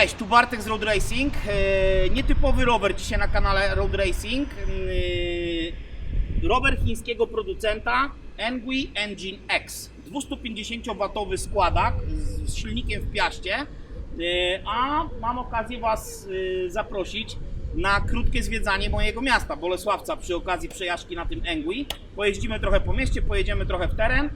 Cześć, tu Bartek z Road Racing. E, Nietypowy rower dzisiaj na kanale Road Racing. E, Rower chińskiego producenta Engui Engine X. 250W składak z silnikiem w piaście. E, A mam okazję Was zaprosić na krótkie zwiedzanie mojego miasta, Bolesławca, przy okazji przejażdżki na tym Engui. Pojeździmy trochę po mieście, pojedziemy trochę w teren.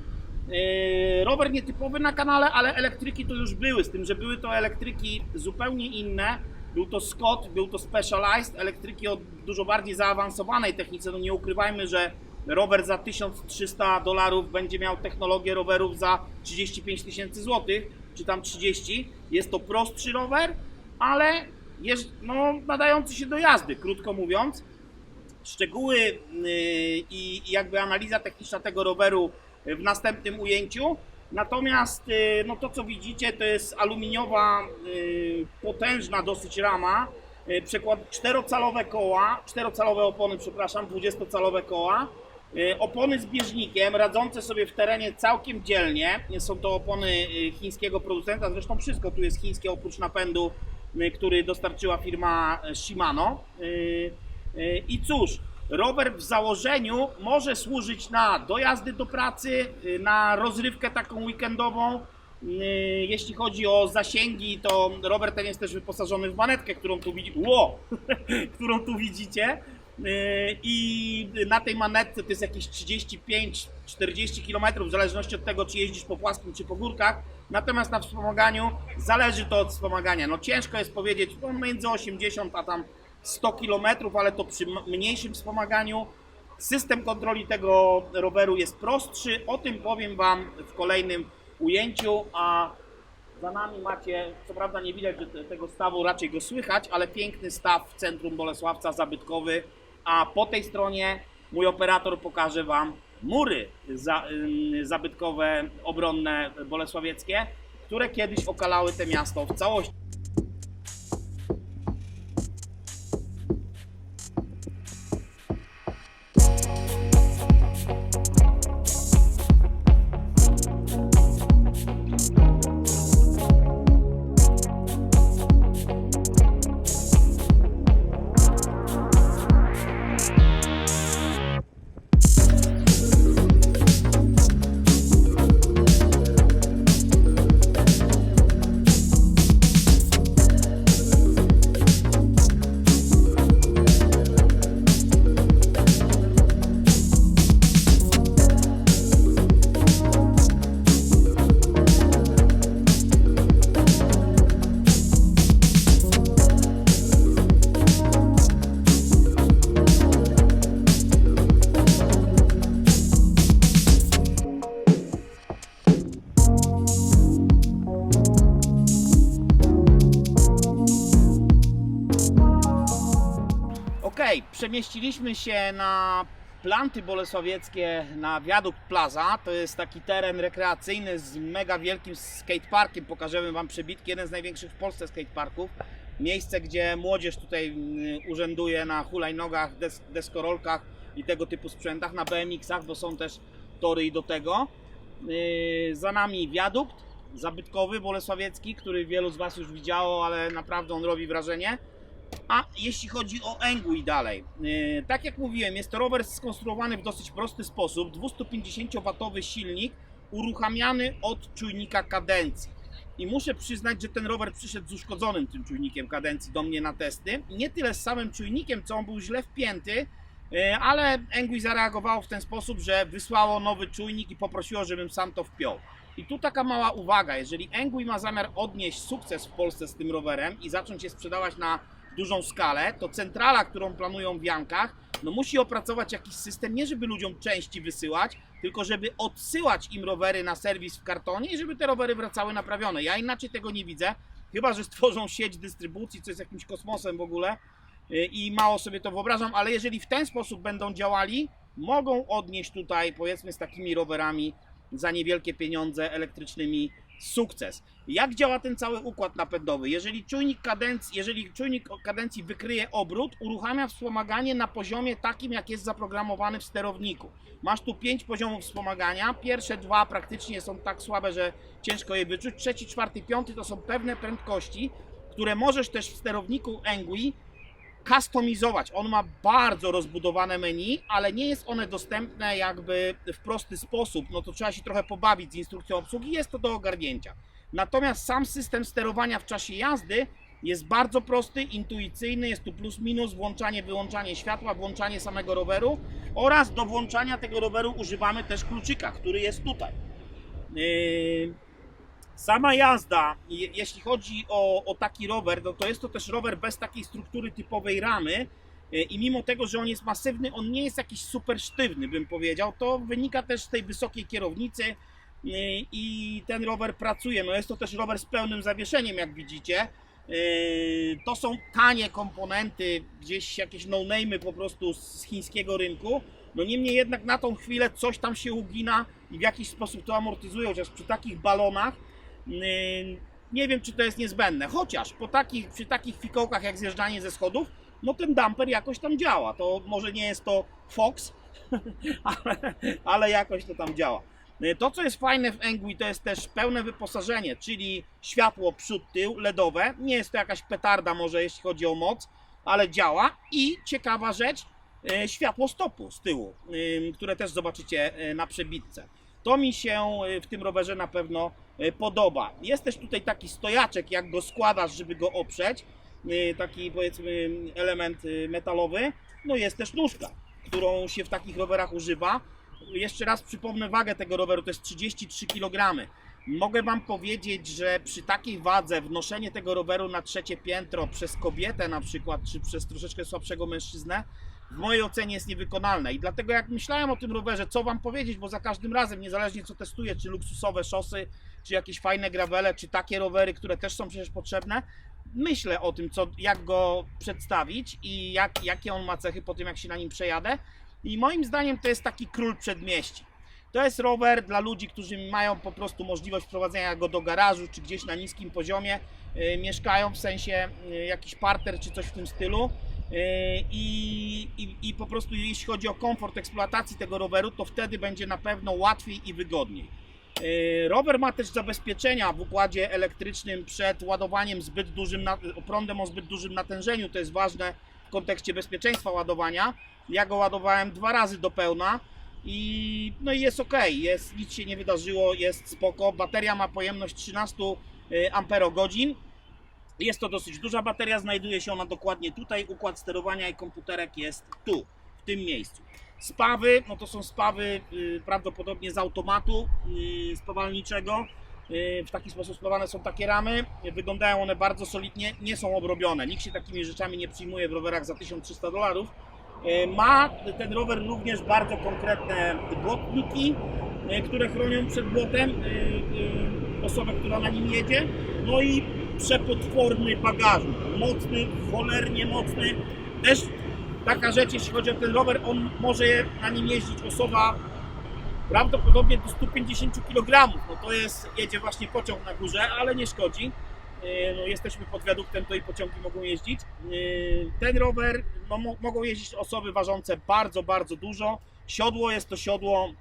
Yy, rower nietypowy na kanale, ale elektryki to już były, z tym, że były to elektryki zupełnie inne. Był to Scott, był to Specialized, elektryki o dużo bardziej zaawansowanej technice. No nie ukrywajmy, że rower za 1300 dolarów będzie miał technologię rowerów za 35 tysięcy złotych, czy tam 30. Jest to prostszy rower, ale jest no, nadający się do jazdy, krótko mówiąc szczegóły i i jakby analiza techniczna tego roweru w następnym ujęciu. Natomiast yy, no to co widzicie to jest aluminiowa, yy, potężna dosyć rama, yy, przekład czterocalowe koła, czterocalowe opony, przepraszam, 20-calowe koła. Opony z bieżnikiem, radzące sobie w terenie całkiem dzielnie. Są to opony chińskiego producenta, zresztą wszystko tu jest chińskie oprócz napędu, który dostarczyła firma Shimano. I cóż, rower w założeniu może służyć na dojazdy do pracy, yy, na rozrywkę taką weekendową. Yy, Jeśli chodzi o zasięgi, to rower ten jest też wyposażony w manetkę, którą tu widzicie. Ło! którą tu widzicie. Yy, I na tej manetce to jest jakieś 35-40 km, w zależności od tego, czy jeździsz po płaskim, czy po górkach. Natomiast na wspomaganiu zależy to od wspomagania. No ciężko jest powiedzieć, no między 80 a tam 100 km, ale to przy mniejszym wspomaganiu. System kontroli tego roweru jest prostszy. O tym powiem Wam w kolejnym ujęciu. A za nami macie, co prawda nie widać że te- tego stawu, raczej go słychać, ale piękny staw w centrum Bolesławca, zabytkowy. A po tej stronie mój operator pokaże Wam mury za, zabytkowe, obronne bolesławieckie, które kiedyś okalały te miasto w całości. Przemieściliśmy się na planty bolesławieckie na Wiadukt Plaza. To jest taki teren rekreacyjny z mega wielkim skateparkiem. Pokażemy Wam przebitki, jeden z największych w Polsce skateparków. Miejsce, gdzie młodzież tutaj mm, urzęduje na hulajnogach, des deskorolkach i tego typu sprzętach, na BMX-ach, bo są też tory i do tego. Yy, Za nami wiadukt zabytkowy bolesławiecki, który wielu z Was już widziało, ale naprawdę on robi wrażenie. A jeśli chodzi o Engui dalej, yy, tak jak mówiłem, jest to rower skonstruowany w dosyć prosty sposób. 250W silnik uruchamiany od czujnika kadencji. I muszę przyznać, że ten rower przyszedł z uszkodzonym tym czujnikiem kadencji do mnie na testy. Nie tyle z samym czujnikiem, co on był źle wpięty, yy, ale Engui zareagowało w ten sposób, że wysłało nowy czujnik i poprosiło, żebym sam to wpiął. I tu taka mała uwaga, jeżeli Engui ma zamiar odnieść sukces w Polsce z tym rowerem i zacząć je sprzedawać na dużą skalę, to centrala, którą planują w Jankach, no musi opracować jakiś system, nie żeby ludziom części wysyłać, tylko żeby odsyłać im rowery na serwis w kartonie i żeby te rowery wracały naprawione. Ja inaczej tego nie widzę, chyba że stworzą sieć dystrybucji, co jest jakimś kosmosem w ogóle yy, i mało sobie to wyobrażam, ale jeżeli w ten sposób będą działali, mogą odnieść tutaj powiedzmy z takimi rowerami za niewielkie pieniądze elektrycznymi sukces. Jak działa ten cały układ napędowy? Jeżeli czujnik kadencji, jeżeli czujnik kadencji wykryje obrót, uruchamia wspomaganie na poziomie takim, jak jest zaprogramowany w sterowniku. Masz tu pięć poziomów wspomagania. Pierwsze dwa praktycznie są tak słabe, że ciężko je wyczuć. Trzeci, czwarty, piąty to są pewne prędkości, które możesz też w sterowniku Engui kustomizować. On ma bardzo rozbudowane menu, ale nie jest one dostępne jakby w prosty sposób. No to trzeba się trochę pobawić z instrukcją obsługi, jest to do ogarnięcia. Natomiast sam system sterowania w czasie jazdy jest bardzo prosty, intuicyjny, jest tu plus minus, włączanie, wyłączanie światła, włączanie samego roweru oraz do włączania tego roweru używamy też kluczyka, który jest tutaj. Yy, Sama jazda, je- jeśli chodzi o, o taki rower, no to jest to też rower bez takiej struktury typowej ramy. e, I mimo tego, że on jest masywny, on nie jest jakiś super sztywny, bym powiedział. To wynika też z tej wysokiej kierownicy e, i ten rower pracuje. No jest to też rower z pełnym zawieszeniem, jak widzicie. E, To są tanie komponenty, gdzieś jakieś no-name'y po prostu z chińskiego rynku. No niemniej jednak na tą chwilę coś tam się ugina i w jakiś sposób to amortyzuje, chociaż przy takich balonach nie wiem, czy to jest niezbędne. Chociaż po takich, przy takich fikołkach jak zjeżdżanie ze schodów, no ten damper jakoś tam działa. To może nie jest to Fox, ale, ale jakoś to tam działa. Yy, To, co jest fajne w Engui, to jest też pełne wyposażenie, czyli światło przód, tył, LEDowe. Nie jest to jakaś petarda może, jeśli chodzi o moc, ale działa. I ciekawa rzecz, yy, światło stopu z tyłu, yy, które też zobaczycie yy, na przebitce. To mi się y, w tym rowerze na pewno y, podoba. Jest też tutaj taki stojaczek, jak go składasz, żeby go oprzeć. y, Taki powiedzmy element metalowy. No jest też nóżka, którą się w takich rowerach używa. Jeszcze raz przypomnę wagę tego roweru, to jest 33 kg. Mogę Wam powiedzieć, że przy takiej wadze wnoszenie tego roweru na trzecie piętro przez kobietę na przykład, czy przez troszeczkę słabszego mężczyznę, w mojej ocenie jest niewykonalne. I dlatego jak myślałem o tym rowerze, co Wam powiedzieć, bo za każdym razem, niezależnie co testuję, czy luksusowe szosy, czy jakieś fajne gravele, czy takie rowery, które też są przecież potrzebne, myślę o tym, co, jak go przedstawić i jak, jakie on ma cechy po tym, jak się na nim przejadę. I moim zdaniem to jest taki król przedmieści. To jest rower dla ludzi, którzy mają po prostu możliwość wprowadzenia go do garażu, czy gdzieś na niskim poziomie, yy, mieszkają w sensie yy, jakiś parter, czy coś w tym stylu. Yy, I, i, I po prostu jeśli chodzi o komfort eksploatacji tego roweru, to wtedy będzie na pewno łatwiej i wygodniej. Rower ma też zabezpieczenia w układzie elektrycznym przed ładowaniem zbyt dużym, prądem o zbyt dużym natężeniu. To jest ważne w kontekście bezpieczeństwa ładowania. Ja go ładowałem dwa razy do pełna i no i jest ok, jest, nic się nie wydarzyło, jest spoko. Bateria ma pojemność 13 amperogodzin. Jest to dosyć duża bateria, znajduje się ona dokładnie tutaj. Układ sterowania i komputerek jest tu, w tym miejscu. Spawy, no to są spawy y, prawdopodobnie z automatu y, spawalniczego. Y, w taki sposób spawane są takie ramy. Y, Wyglądają one bardzo solidnie, nie są obrobione. Nikt się takimi rzeczami nie przyjmuje w rowerach za 1300 dolarów. Y, Ma ten rower również bardzo konkretne błotniki, y, które chronią przed błotem y, osobę, która na nim jedzie. No i przepotworny bagażnik. Mocny, cholernie mocny. Też taka rzecz, jeśli chodzi o ten rower, on może na nim jeździć osoba prawdopodobnie do 150 kg. No to jest, jedzie właśnie pociąg na górze, ale nie szkodzi. Yy, No, jesteśmy pod wiaduktem, to i pociągi mogą jeździć. Yy, Ten rower no, mo- mogą jeździć osoby ważące bardzo, bardzo dużo. Siodło jest to siodło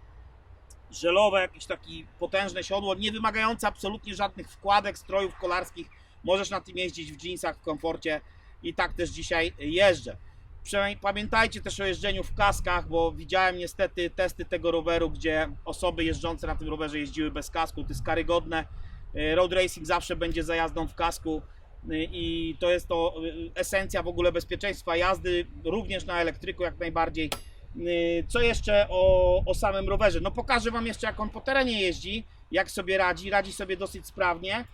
żelowe, jakieś takie potężne siodło, nie wymagające absolutnie żadnych wkładek, strojów kolarskich. Możesz na tym jeździć w jeansach, w komforcie i tak też dzisiaj jeżdżę. Pamiętajcie też o jeżdżeniu w kaskach, bo widziałem niestety testy tego roweru, gdzie osoby jeżdżące na tym rowerze jeździły bez kasku. To jest karygodne. Y, Road racing zawsze będzie za jazdą w kasku y, i to jest to y, esencja w ogóle bezpieczeństwa jazdy, również na elektryku jak najbardziej. Co jeszcze o, o samym rowerze? No pokażę Wam jeszcze jak on po terenie jeździ, jak sobie radzi, radzi sobie dosyć sprawnie.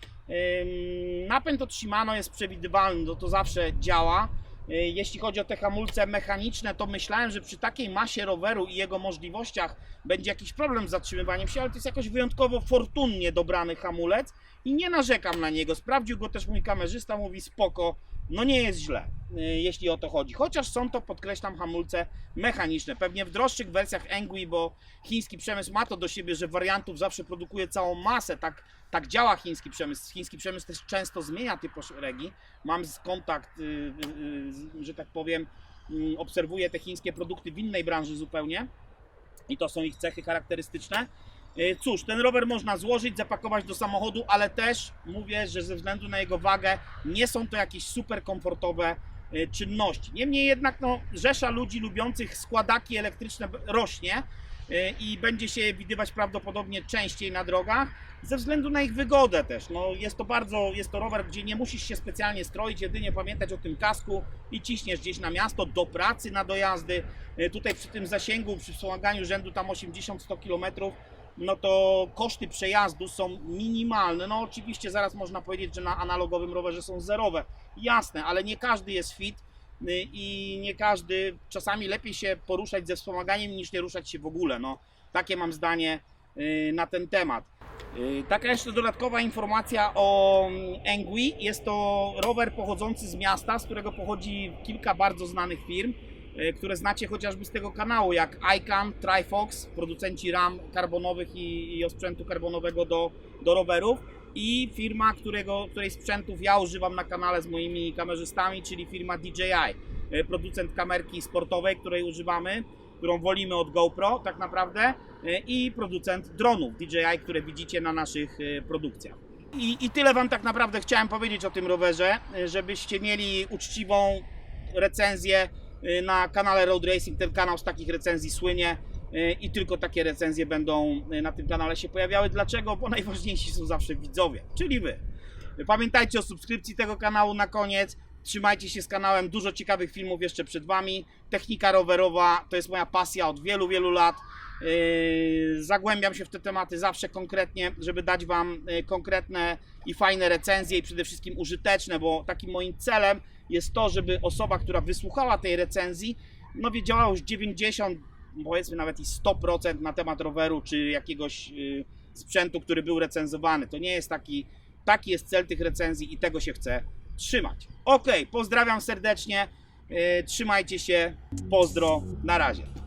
Napęd od Shimano jest przewidywalny, no to zawsze działa. Y, Jeśli chodzi o te hamulce mechaniczne, to myślałem, że przy takiej masie roweru i jego możliwościach będzie jakiś problem z zatrzymywaniem się, ale to jest jakoś wyjątkowo fortunnie dobrany hamulec i nie narzekam na niego. Sprawdził go też mój kamerzysta, mówi spoko, no nie jest źle, y, jeśli o to chodzi. Chociaż są to, podkreślam, hamulce mechaniczne. Pewnie w droższych wersjach Engui, bo chiński przemysł ma to do siebie, że wariantów zawsze produkuje całą masę. Tak, tak działa chiński przemysł. Chiński przemysł też często zmienia typ szeregi. Mam kontakt, y, y, że tak powiem, y, obserwuję te chińskie produkty w innej branży zupełnie i to są ich cechy charakterystyczne. E, Cóż, ten rower można złożyć, zapakować do samochodu, ale też mówię, że ze względu na jego wagę nie są to jakieś super komfortowe e, czynności. Niemniej jednak no, rzesza ludzi lubiących składaki elektryczne rośnie e, i będzie się widywać prawdopodobnie częściej na drogach ze względu na ich wygodę też. No, jest to bardzo, jest to rower, gdzie nie musisz się specjalnie stroić, jedynie pamiętać o tym kasku i ciśniesz gdzieś na miasto, do pracy, na dojazdy. Tutaj przy tym zasięgu, przy wspomaganiu rzędu tam 80-100 km, no to koszty przejazdu są minimalne. No oczywiście zaraz można powiedzieć, że na analogowym rowerze są zerowe. Jasne, ale nie każdy jest fit y, i nie każdy, czasami lepiej się poruszać ze wspomaganiem niż nie ruszać się w ogóle. No, takie mam zdanie y, na ten temat. Y, Taka jeszcze dodatkowa informacja o mm, Engui. Jest to rower pochodzący z miasta, z którego pochodzi kilka bardzo znanych firm, które znacie chociażby z tego kanału, jak ICAN, Trifox, producenci ram karbonowych i, i osprzętu karbonowego do, do rowerów i firma, którego, której sprzętów ja używam na kanale z moimi kamerzystami, czyli firma DJI, y, producent kamerki sportowej, której używamy, którą wolimy od GoPro tak naprawdę y, i producent dronów DJI, które widzicie na naszych produkcjach. I, I tyle Wam tak naprawdę chciałem powiedzieć o tym rowerze, żebyście mieli uczciwą recenzję na kanale Road Racing. Ten kanał z takich recenzji słynie y, i tylko takie recenzje będą y, na tym kanale się pojawiały. Dlaczego? Bo najważniejsi są zawsze widzowie, czyli Wy. Pamiętajcie o subskrypcji tego kanału na koniec. Trzymajcie się z kanałem, dużo ciekawych filmów jeszcze przed Wami. Technika rowerowa to jest moja pasja od wielu, wielu lat. Zagłębiam się w te tematy zawsze konkretnie, żeby dać Wam konkretne i fajne recenzje i przede wszystkim użyteczne, bo takim moim celem jest to, żeby osoba, która wysłuchała tej recenzji, no wiedziała już 90, powiedzmy nawet i 100% na temat roweru czy jakiegoś yy, sprzętu, który był recenzowany. To nie jest taki, taki jest cel tych recenzji i tego się chce trzymać. Ok, pozdrawiam serdecznie, yy, trzymajcie się, pozdro, na razie.